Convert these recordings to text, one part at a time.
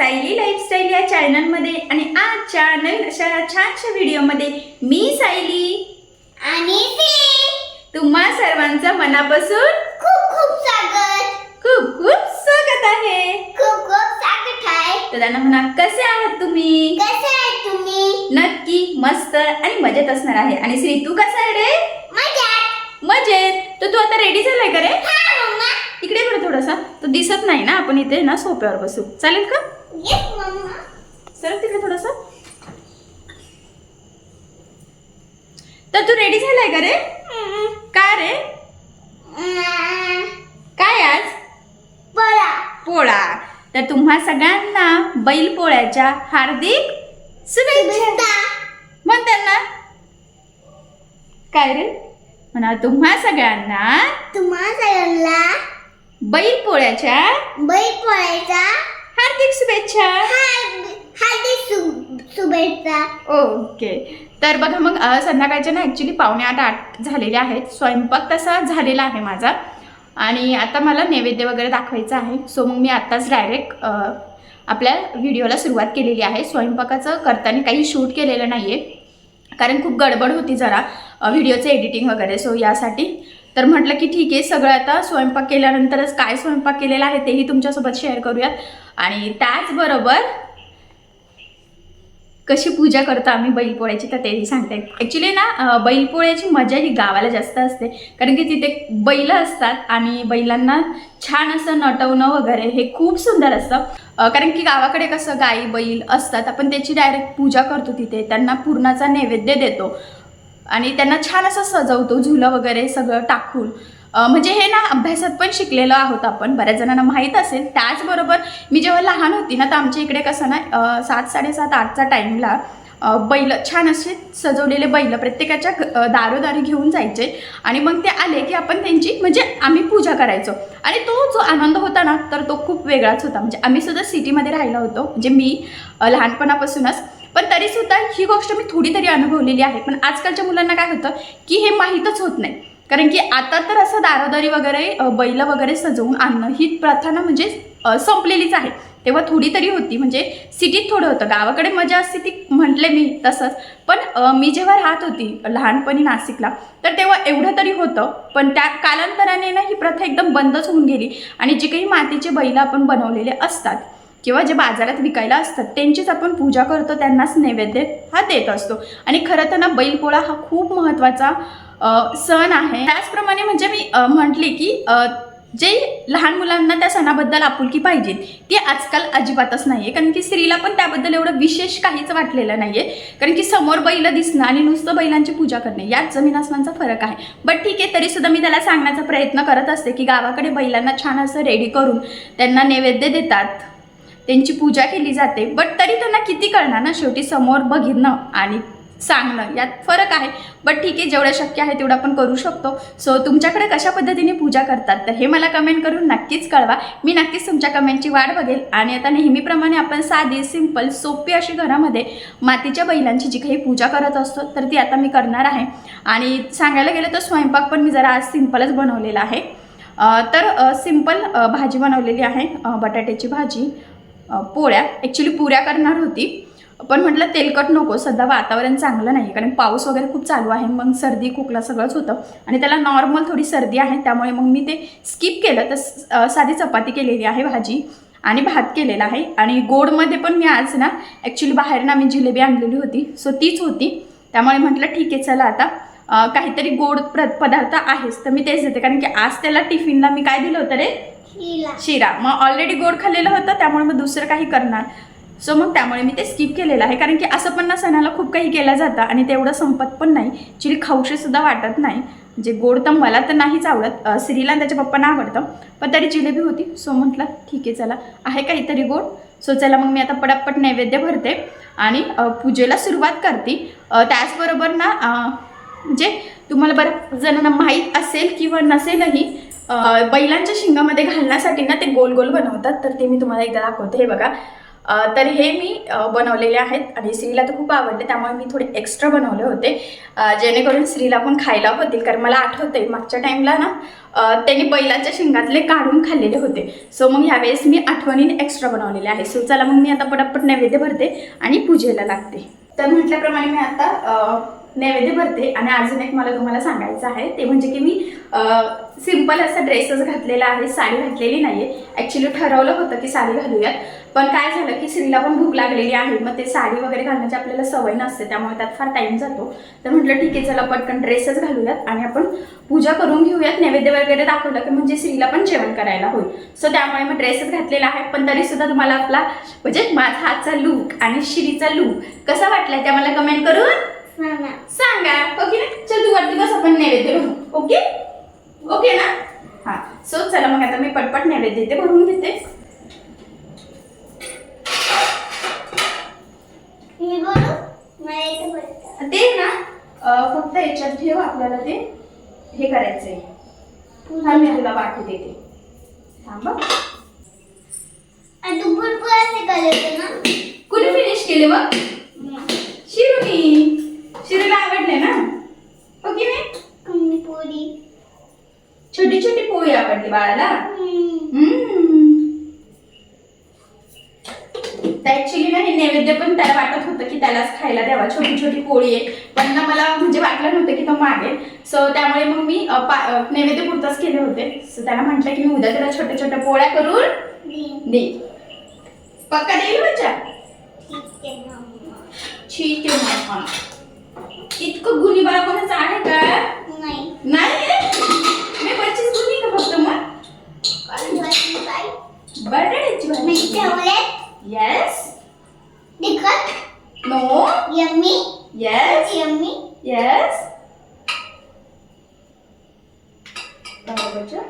Sayali lifestyle या चॅनलमध्ये आणि आजच्या नवीन अशा छानशा व्हिडिओमध्ये मी सायली. आणि तुम्हा सर्वांचं मनापासून खूप खूप स्वागत. खूप खूप स्वागत आहे. खूप खूप स्वागत आहे. तर त्यांना म्हणा कसे आहात तुम्ही? कसे आहे तुम्ही? नक्की मस्त आणि मजेत असणार आहे. आणि श्री तू कसा आहे रे? मजात. मजेत. तर तू आता रेडी झालाय का रे? इकडे बरं थोडासा. तो दिसत नाही ना आपण इथे ना सोप्यावर बसू. चालेल का? येस मम्मा सर तिकडे थोडस. तर तू रेडी झालाय का रे? का रे? काय आज? बोला पोळा. तर तुम्हा सगळ्यांना बैल पोळ्याच्या हार्दिक शुभेच्छा. म्हण त्यांना. काय रे? म्हणा तुम्हा सगळ्यांना तुम्हा सगळ्यांना बैल पोळ्याच्या बैल पोळायचा हार्दिक शुभेच्छा. हार्दिक शुभेच्छा ओके. तर बघा मग संध्याकाळच्या ना ॲक्च्युली पावणे आठ आठ झालेले आहेत. स्वयंपाक तसा झालेला आहे माझा. आणि आता मला नैवेद्य वगैरे दाखवायचं आहे. सो मग मी आत्ताच डायरेक्ट आपल्या व्हिडिओला सुरुवात केलेली आहे. स्वयंपाकाचं करताना काही शूट केलेलं नाही आहे कारण खूप गडबड होती जरा व्हिडिओचं एडिटिंग वगैरे. सो यासाठी. तर म्हटलं की ठीक आहे सगळं आता स्वयंपाक केल्यानंतरच काय स्वयंपाक केलेला आहे तेही तुमच्यासोबत शेअर करूयात. आणि त्याचबरोबर कशी पूजा करतो आम्ही बैलपोळ्याची तर तेही सांगते. ॲक्च्युली ना बैलपोळ्याची मजा ही गावाला जास्त असते. कारण की तिथे बैल असतात आणि बैलांना छान असं नटवणं वगैरे हे खूप सुंदर असतं. कारण की गावाकडे कसं गाई बैल असतात आपण त्याची डायरेक्ट पूजा करतो तिथे. त्यांना पूर्णाचा नैवेद्य देतो. आणि त्यांना छान असं सजवतो झुलं वगैरे सगळं टाकून. म्हणजे हे ना अभ्यासात पण शिकलेलो आहोत आपण बऱ्याच जणांना माहीत असेल. त्याचबरोबर मी जेव्हा लहान होती ना तर आमच्या इकडे कसं ना सात साडेसात आठच्या टाईमला बैल छान असे सजवलेले बैल प्रत्येकाच्या दारोदारी घेऊन जायचे. आणि मग ते आले की आपण त्यांची म्हणजे आम्ही पूजा करायचो. आणि तो जो आनंद होता ना तर तो खूप वेगळाच होता. म्हणजे आम्ही सुद्धा सिटीमध्ये राहिलो होतो. म्हणजे मी लहानपणापासूनच. पण तरीसुद्धा ही गोष्ट मी थोडी तरी अनुभवलेली आहे. पण आजकालच्या मुलांना काय होतं की हे माहीतच होत नाही. कारण की आता तर असं दारोदारी वगैरे बैल वगैरे सजवून आणणं ही प्रथा ना म्हणजे संपलेलीच आहे. तेव्हा थोडी तरी होती म्हणजे सिटीत थोडं होतं. गावाकडे मजा असते ती म्हटले मी तसंच. पण मी जेव्हा राहत होती लहानपणी नाशिकला तर तेव्हा एवढं तरी होतं. पण त्या कालांतराने ना ही प्रथा एकदम बंदच होऊन गेली. आणि जे काही मातीचे बैल आपण बनवलेले असतात किंवा जे बाजारात विकायला असतात त्यांचीच आपण पूजा करतो त्यांनाच नैवेद्य हा देत असतो. आणि खरं तर ना बैलपोळा हा खूप महत्त्वाचा सण आहे. त्याचप्रमाणे म्हणजे मी म्हटले की जे लहान मुलांना त्या सणाबद्दल आपुलकी पाहिजे ती आजकाल अजिबातच नाही आहे कारण की स्त्रीला पण त्याबद्दल एवढं विशेष काहीच वाटलेलं नाही आहे कारण की समोर बैल दिसणं आणि नुसतं बैलांची पूजा करणे यात जमीन आसमानचा फरक आहे. बट ठीक आहे तरीसुद्धा मी त्याला सांगण्याचा प्रयत्न करत असते की गावाकडे बैलांना छान असं रेडी करून त्यांना नैवेद्य देतात. त्यांची पूजा केली जाते. बट तरी त्यांना किती कळणार ना शेवटी समोर बघितणं आणि सांगणं यात फरक आहे. बट ठीक आहे जेवढं शक्य आहे तेवढं आपण करू शकतो. सो तुमच्याकडे कशा पद्धतीने पूजा करतात तर हे मला कमेंट करून नक्कीच कळवा. मी नक्कीच तुमच्या कमेंटची वाट बघेल. आणि आता नेहमीप्रमाणे आपण साधी सिंपल सोपी अशी घरामध्ये मातीच्या बैलांची जी काही पूजा करत असतो तर ती आता मी करणार आहे. आणि सांगायला गेलं तर स्वयंपाक पण मी जरा आज सिंपलच बनवलेला आहे. तर सिंपल भाजी बनवलेली आहे. बटाट्याची भाजी पोळ्या. ॲक्च्युली पुऱ्या करणार होती. पण म्हटलं तेलकट नको सध्या वातावरण चांगलं नाही कारण पाऊस वगैरे खूप चालू आहे मग सर्दी खोकला सगळंच होतं. आणि त्याला नॉर्मल थोडी सर्दी आहे त्यामुळे मग मी ते स्किप केलं. तर साधी चपाती केलेली आहे भाजी. आणि भात केलेला आहे. आणि गोडमध्ये पण मी आज ना ॲक्च्युली बाहेर ना मी जिलेबी आणलेली होती. सो तीच होती. त्यामुळे म्हटलं ठीक आहे चला आता. काहीतरी गोड प्र पदार्थ आहेच तर मी तेच देते. कारण की आज त्याला टिफिनला मी काय दिलं होतं रे? शिरा. मग ऑलरेडी गोड खाल्लेलं होतं त्यामुळे मग दुसरं काही करणार. सो मग त्यामुळे मी ते स्किप केलेलं आहे. कारण की असं पण ना सणाला खूप काही केलं जातं आणि तेवढं संपत पण नाही. चिली खाऊशीसुद्धा वाटत नाही. म्हणजे गोड तर मला तर नाहीच आवडत. सिरीला श्रीला त्याच्या पप्पांना आवडतं. पण तरी जिलेबी होती. सो म्हटलं ठीक आहे चला. आहे काहीतरी गोड. सो चला मग मी आता पटापट नैवेद्य भरते. आणि पूजेला सुरुवात करते. त्याचबरोबर ना म्हणजे तुम्हाला बऱ्याच जणांना माहीत असेल किंवा नसेलही बैलांच्या शिंगामध्ये घालण्यासाठी ना ते गोल गोल बनवतात. तर ते मी तुम्हाला एकदा दाखवते. हे बघा. तर हे मी बनवलेले आहेत आणि श्रीला तर खूप आवडले त्यामुळे मी थोडे एक्स्ट्रा बनवले होते. जेणेकरून श्रीला पण खायला होतील कारण मला आठवते मागच्या टाईमला ना त्यांनी बैलाच्या शिंगातले काढून खाल्लेले होते. सो मग ह्यावेळेस मी आठवणीने एक्स्ट्रा बनवलेले आहे. सो चला मग मी आता पटापट नैवेद्य भरते आणि पूजेला लागते. तर म्हटल्याप्रमाणे मी आता नैवेद्य भरते आणि अजून एक मला तुम्हाला सांगायचं आहे ते म्हणजे की मी सिंपल असा ड्रेसच घातलेला आहे साडी घातलेली नाही आहे ॲक्च्युली ठरवलं होतं की साडी घालूयात. पण काय झालं की स्त्रीला पण भूक लागलेली आहे मग ते साडी वगैरे घालण्याची आपल्याला सवय नसते त्यामुळे त्यात फार टाईम जातो. तर म्हटलं ठीक आहे चला पटकन ड्रेसच घालूयात आणि आपण पूजा करून घेऊयात. नैवेद्य वगैरे दाखवलं की म्हणजे स्त्रीला पण जेवण करायला होईल. सो त्यामुळे मी ड्रेसच घातलेला आहे पण तरीसुद्धा तुम्हाला आपला म्हणजे माझा हातचा लूक आणि श्रीचा लूक कसा वाटला ते मला कमेंट करून सांगा. ओके ना? चल तू वरती बस आपण नैवेद्य भरू ओके ओके ना? हा. सो चला मग आता मी पटपट नैवेद्य देते भरून घेते. मी ते ना फक्त याच्यात ठेव आपल्याला ते. हे करायचंय. हा मी तुला वाटू देते. थांब हं. आणि तू भरपूर असे करायचे ना? कुणी फिनिश केले मग? शिरुनी. शिरूला आवडले ना? ओके नाही? कमी पोळी छोटी छोटी पोळी आवडली बाळाला. ऍक्च्युली ना हे नैवेद्य पण त्याला वाटत होतं की त्यालाच खायला द्यावा. छोटी छोटी पोळी आहे. पण ना मला म्हणजे वाटलं नव्हतं की तो मागेल सो त्यामुळे मग मी नैवेद्य पुरताच केले होते. सो त्याला म्हटलं की मी उद्या त्याला छोट्या छोट्या पोळ्या करून. दे. पक्का देईल बच्चा? ठीक आहे इतकं गुन्ही बाळा कोणाचं आहे का? नाही. नाही मी बच्चीच गुन्ही का फक्त मग? बटाट्याची भाजी ठेवले. येस तिखट. No yummy. Yes yummy. Yes बच्चा.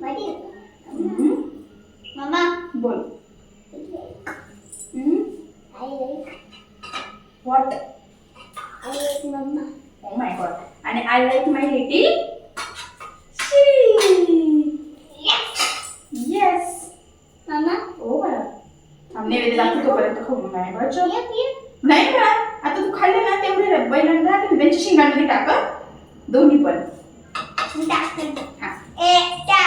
भाजी हम्म. मामा. बोल. What I like mama. Oh my God आणि I like my little Yes. Yes Mama. ओ बाळा थांब नैवेद्य दाखव तोपर्यंत खाऊ नाही yep. नाही बाळा आता तू खाल्ले ना तेवढे बैलांना टाक त्यांच्या शिंगामध्ये टाक. दोन्ही पण टाकते. हा ए, त्या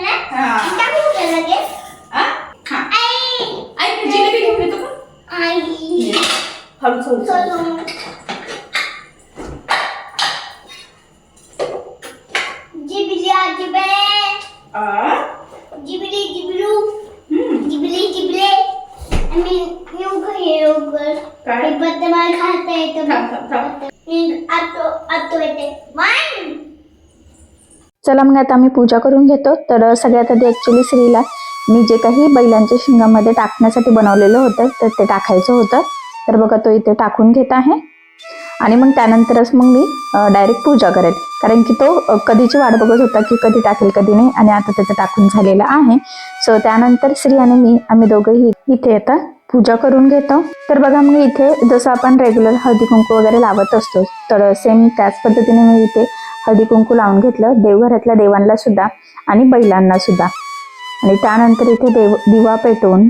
ना हा. टाकू लगेच? हा हा आई. ऐक जिलेबी घेऊन येतो का आई. हळू हळू चलो. जिबली आ जिबे. आ जिबली जिबलू. हम्म जिबली जिबले. I mean, योगा हे योगा. काय? बद्दल मला खाता येतं. थांब, थांब, थांब. मी आतो आतो येते. One. चला मग आता आम्ही पूजा करून घेतो तर सगळ्यात आधी ॲक्च्युली स्त्रीला मी जे काही बैलांच्या शिंगामध्ये टाकण्यासाठी बनवलेलं होतं तर ते टाकायचं होतं तर बघा तो इथे टाकून घेत आहे. आणि मग त्यानंतरच मग मी डायरेक्ट पूजा करेल. कारण की तो कधीची वाट बघत होता की कधी टाकेल कधी नाही. आणि आता त्याचं टाकून झालेलं आहे. सो त्यानंतर श्री आणि मी आम्ही दोघंही इथे आता पूजा करून घेतो. तर बघा मग इथे जसं आपण रेग्युलर हळदी कुंकू वगैरे लावत असतो तर सेम त्याच पद्धतीने मी इथे हळदी कुंकू लावून घेतलं. देवघरातल्या देवांना सुद्धा आणि बैलांना सुद्धा. आणि त्यानंतर इथे देव दिवा पेटवून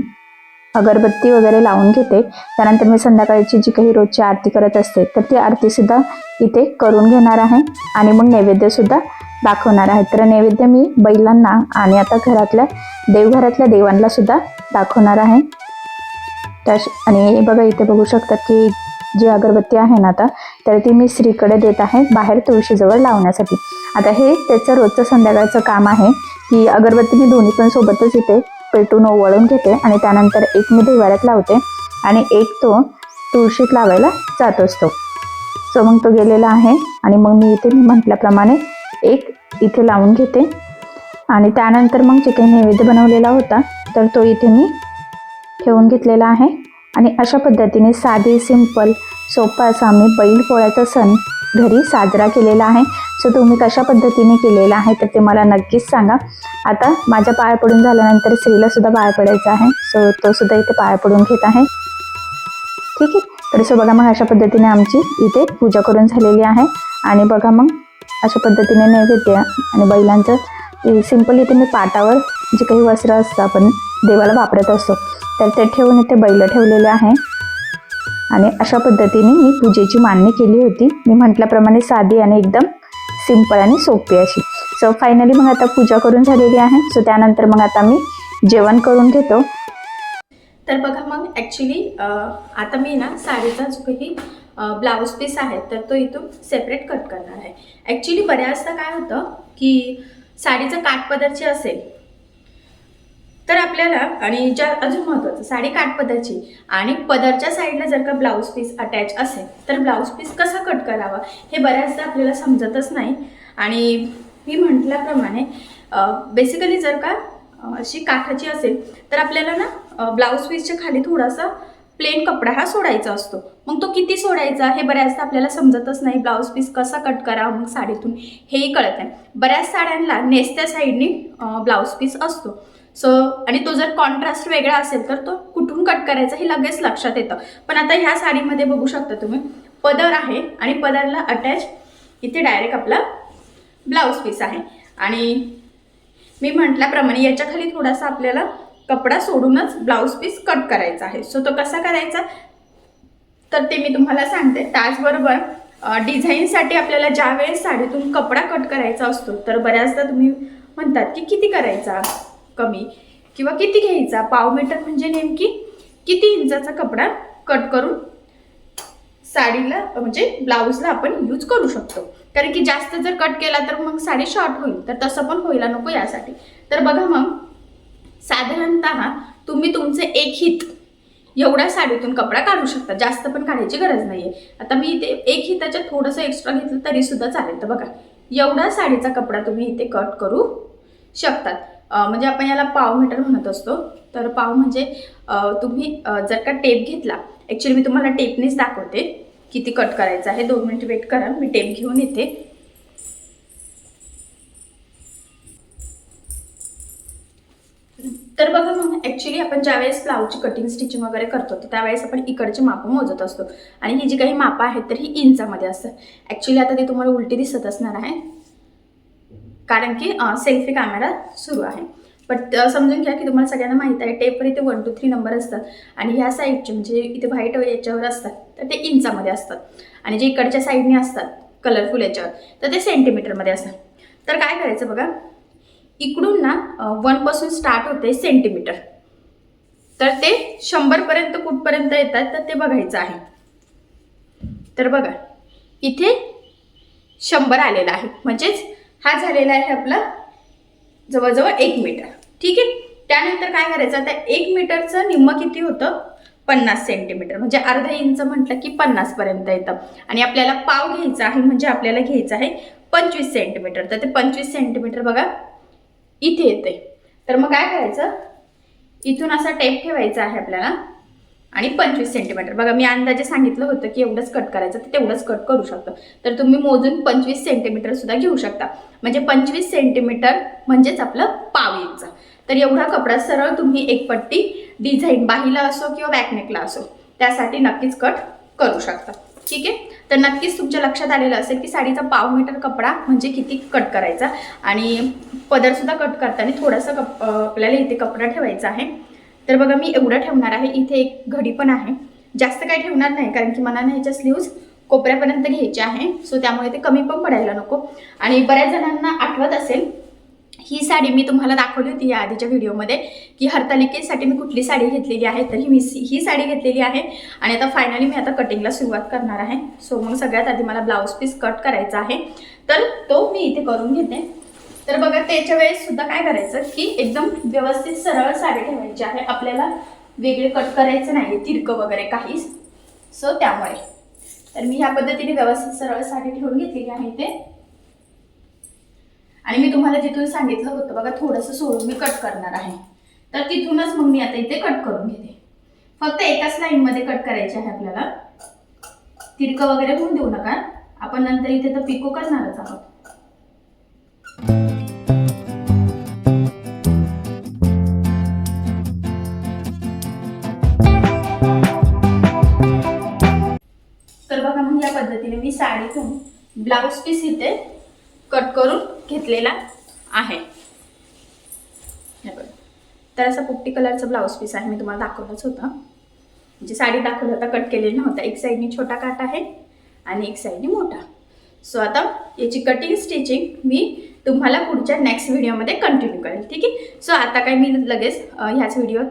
अगरबत्ती वगैरे लावून घेते. त्यानंतर मी संध्याकाळची जी काही रोजची आरती करत असते तर ती आरतीसुद्धा इथे करून घेणार आहे. आणि मग नैवेद्यसुद्धा दाखवणार आहे. तर नैवेद्य मी बैलांना आणि आता घरातल्या देवघरातल्या देवांना सुद्धा दाखवणार आहे. त्या आणि बघा इथे बघू शकतात की जी अगरबत्ती आहे ना आता तर ती मी स्त्रीकडे देत आहे बाहेर तुळशीजवळ लावण्यासाठी. आता हे त्याचं रोजचं संध्याकाळचं काम आहे की अगरबत्ती मी दोन्ही पण सोबतच इथे पेटून ओवळून घेते आणि त्यानंतर एक मी देवाऱ्यात लावते आणि एक तो तुळशीत लावायला जात असतो. सो मग तो गेलेला आहे आणि मग मी इथे मी म्हटल्याप्रमाणे एक इथे लावून घेते. आणि त्यानंतर मग जिथे नैवेद्य बनवलेला होता तर तो इथे मी ठेवून घेतलेला आहे. आणि अशा पद्धतीने साधी सिंपल सोपा असा आम्ही बैल पोळ्याचा सण घरी साजरा केलेला आहे. सो तुम्ही कशा पद्धतीने केलेला आहे तर ते मला नक्कीच सांगा. आता माझ्या पाया पडून झाल्यानंतर स्त्रीला सुद्धा पाया पडायचा आहे. सो तो सुद्धा इथे पाया पडून घेत आहे. ठीक आहे? तर सो बघा मग अशा पद्धतीने आमची इथे पूजा करून झालेली आहे. आणि बघा मग अशा पद्धतीने नैवेद्य आणि बैलांचं सिंपल इथे मी पाटावर जे काही वस्त्र असतं आपण देवाला वापरत असतो तर ते ठेवून इथे बैल ठेवलेले आहे. आणि अशा पद्धतीने मी पूजेची मांडणी केली होती. मी म्हटल्याप्रमाणे साधी आणि एकदम सिंपल आणि सोपी अशी. सो फायनली मग आता पूजा करून झालेली आहे. सो त्यानंतर मग आता मी जेवण करून घेतो. तर बघा मग ॲक्च्युली आता मी ना साडीचा जो काही ब्लाऊज पीस आहे तर तो इथून सेपरेट कट करणार आहे. ॲक्च्युली बऱ्याचदा काय होतं की साडीचं काठपदरची असेल तर आपल्याला आणि ज्या अजून महत्त्वाचं साडी काठपदरची आणि पदरच्या साईडला जर का ब्लाऊज पीस अटॅच असेल तर ब्लाऊज पीस कसा कट करावा हे बऱ्याचदा आपल्याला समजतच नाही. आणि मी म्हटल्याप्रमाणे बेसिकली जर का अशी काठाची असेल तर आपल्याला ना ब्लाऊज पीसच्या खाली थोडासा प्लेन कपडा हा सोडायचा असतो. मग तो किती सोडायचा हे बऱ्याचदा आपल्याला समजतच नाही ब्लाऊज पीस कसा कट करावा मग साडीतून हेही कळत नाही. बऱ्याच साड्यांना नेसत्या साईडनी ब्लाऊज पीस असतो. सो आणि तो जर कॉन्ट्रास्ट वेगळा असेल तर तो कुठून कट करायचा हे लगेच लक्षात येतं. पण आता ह्या साडीमध्ये बघू शकता तुम्ही पदर आहे आणि पदरला अटॅच इथे डायरेक्ट आपला ब्लाऊज पीस आहे. आणि मी म्हटल्याप्रमाणे याच्या खाली थोडासा आपल्याला कपडा सोडूनच ब्लाऊज पीस कट करायचा आहे. सो तो कसा करायचा? तर ते मी तुम्हाला सांगते. त्याचबरोबर डिझाईनसाठी आपल्याला ज्या वेळेस साडीतून कपडा कट करायचा असतो तर बऱ्याचदा तुम्ही म्हणतात की किती करायचा? कमी किंवा किती घ्यायचा? पाव मीटर म्हणजे नेमकी किती इंचाचा कपडा कट करून साडीला म्हणजे ब्लाऊजला आपण यूज करू शकतो. कारण की जास्त जर कट केला तर मग साडी शॉर्ट होईल. तर तसं पण व्हायला नको यासाठी. तर बघा मग साधारणतः तुम्ही तुमचे एक हित एवढ्या साडीतून कपडा काढू शकता. जास्त पण काढायची गरज नाहीये. आता मी इथे एक हिताच्या थोडंसं एक्स्ट्रा घेतलं तरीसुद्धा चालेल. तर बघा एवढा साडीचा कपडा तुम्ही इथे कट करू शकतात. म्हणजे आपण याला पाव मीटर म्हणत असतो. तर पाव म्हणजे तुम्ही जर का टेप घेतला ॲक्च्युली मी तुम्हाला टेपनेच दाखवते. किती कट करायचं आहे दोन मिनिट वेट करा मी टेप घेऊन येते. तर बघा मग ॲक्च्युली आपण ज्यावेळेस ब्लाऊजची कटिंग स्टिचिंग वगैरे करतो तर त्यावेळेस आपण इकडची मापं मोजत असतो. आणि ही जी काही मापं आहेत तर ही इंचामध्ये असतात. ॲक्च्युली आता ती तुम्हाला उलटी दिसत असणार आहे. कारण की सेल्फी कॅमेरा सुरू आहे. बट समजून घ्या की तुम्हाला सगळ्यांना माहीत आहे टेपवर इथे वन टू थ्री नंबर असतात. आणि ह्या साईडचे म्हणजे इथे व्हाईट याच्यावर असतात तर ते इंचामध्ये असतात. आणि जे इकडच्या साईडने असतात कलरफुल याच्यावर तर ते सेंटीमीटरमध्ये असतात. तर काय करायचं बघा? इकडून ना वनपासून स्टार्ट होते सेंटीमीटर तर ते शंभरपर्यंत कुठपर्यंत येतात तर ते बघायचं आहे. तर बघा इथे शंभर आलेला आहे. म्हणजेच हा झालेला आहे आपला जवळजवळ एक मीटर. ठीक आहे? त्यानंतर काय करायचं? आता एक मीटरचं निम्म किती होतं? पन्नास सेंटीमीटर म्हणजे अर्धा इंच म्हटलं की पन्नासपर्यंत येतं. आणि आपल्याला पाव घ्यायचा आहे म्हणजे आपल्याला घ्यायचं आहे पंचवीस सेंटीमीटर तर ते पंचवीस सेंटीमीटर बघा इथे येते तर मग काय करायचं? इथून असा टेप ठेवायचा आहे आपल्याला. आणि पंचवीस सेंटीमीटर बघा मी अंदाजे सांगितलं होतं की एवढंच कट करायचं तर तेवढंच कट करू शकतो. तर तुम्ही मोजून पंचवीस सेंटीमीटर सुद्धा घेऊ शकता. म्हणजे पंचवीस सेंटीमीटर म्हणजेच आपलं पाव इंच. तर एवढा कपडा सरळ तुम्ही एक पट्टी डिझाईन बाहीला असो किंवा बॅकनेकला असो त्यासाठी नक्कीच कट करू शकता. ठीक आहे? तर नक्कीच तुमच्या लक्षात आलेलं असेल की साडीचा पाव मीटर कपडा म्हणजे किती कट करायचा. आणि पदरसुद्धा कट करताना थोडासा कप आपल्याला इथे कपडा ठेवायचा आहे. तर बघा मी एवढं ठेवणार आहे. इथे एक घडी पण आहे. जास्त काही ठेवणार नाही कारण की मला ना ह्याच्या स्लीव्ज कोपऱ्यापर्यंत घ्यायचे आहे. सो त्यामुळे ते कमी पण पडायला नको. आणि बऱ्याच जणांना आठवत असेल ही साडी मी तुम्हाला दाखवली होती या आधीच्या व्हिडिओमध्ये की हरतालिकेसाठी मी कुठली साडी घेतलेली आहे तर ही मी ही साडी घेतलेली आहे. आणि आता फायनली मी आता कटिंगला सुरुवात करणार आहे. सो मग सगळ्यात आधी मला ब्लाऊज पीस कट करायचा आहे. तर तो मी इथे करून घेते. तर बघा त्याच्या वेळेस सुद्धा काय करायचं की एकदम व्यवस्थित सरळ साडी ठेवायची आहे. आपल्याला वेगळे कट करायचं नाही तिरकं वगैरे काहीच. सो त्यामुळे. तर मी ह्या पद्धतीने व्यवस्थित सरळ साडी ठेवून घेतलेली आहे इथे. आणि मी तुम्हाला जिथून सांगितलं होतं बघा थोडंसं सोडून मी कट करणार आहे. तर तिथूनच मग मी आता इथे कट करून घेते. फक्त एकाच लाईनमध्ये कट करायचे आहे आपल्याला. तिरकं वगैरे होऊन देऊ नका. आपण नंतर इथे तर पिको करणारच आहोत. साडीतून ब्लाऊज पीस इथे कट करून घेतलेला आहे. हे बघा. तर असा पोपटी कलरचा ब्लाऊज पीस आहे मी तुम्हाला दाखवलंच होतं. म्हणजे साडी दाखवलं होता कट केलेला नव्हता. एक साईडने छोटा काट आहे आणि एक साईडने मोठा. सो आता याची कटिंग स्टिचिंग मी तुम्हाला पुढच्या नेक्स्ट व्हिडिओमध्ये कंटिन्यू करेल ठीक आहे? सो आता काय मी लगेच ह्याच व्हिडिओ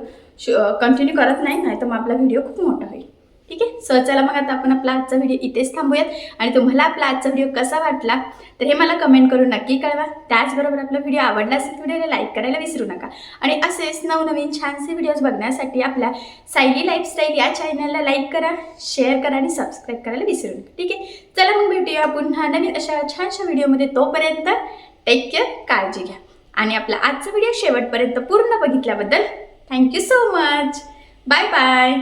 कंटिन्यू करत नाही नाही तर मग आपला व्हिडिओ खूप मोठा होईल. ठीक आहे? सो चला मग आता आपण आपला आजचा व्हिडिओ इथेच थांबूयात. आणि तुम्हाला आपला आजचा व्हिडिओ कसा वाटला तर हे मला कमेंट करून नक्की कळवा. त्याचबरोबर आपला व्हिडिओ आवडला असेल तर व्हिडिओला लाईक करायला विसरू नका. आणि असेच नवनवीन छानसे व्हिडिओज बघण्यासाठी आपल्या सायली लाईफस्टाईल या चॅनलला लाईक करा शेअर करा आणि सबस्क्राईब करायला विसरू नका. ठीक आहे? चला मग भेटूया पुन्हा नवीन अशा छानशा व्हिडिओमध्ये तोपर्यंत टेक केअर काळजी घ्या. आणि आपला आजचा व्हिडिओ शेवटपर्यंत पूर्ण बघितल्याबद्दल thank you so much bye bye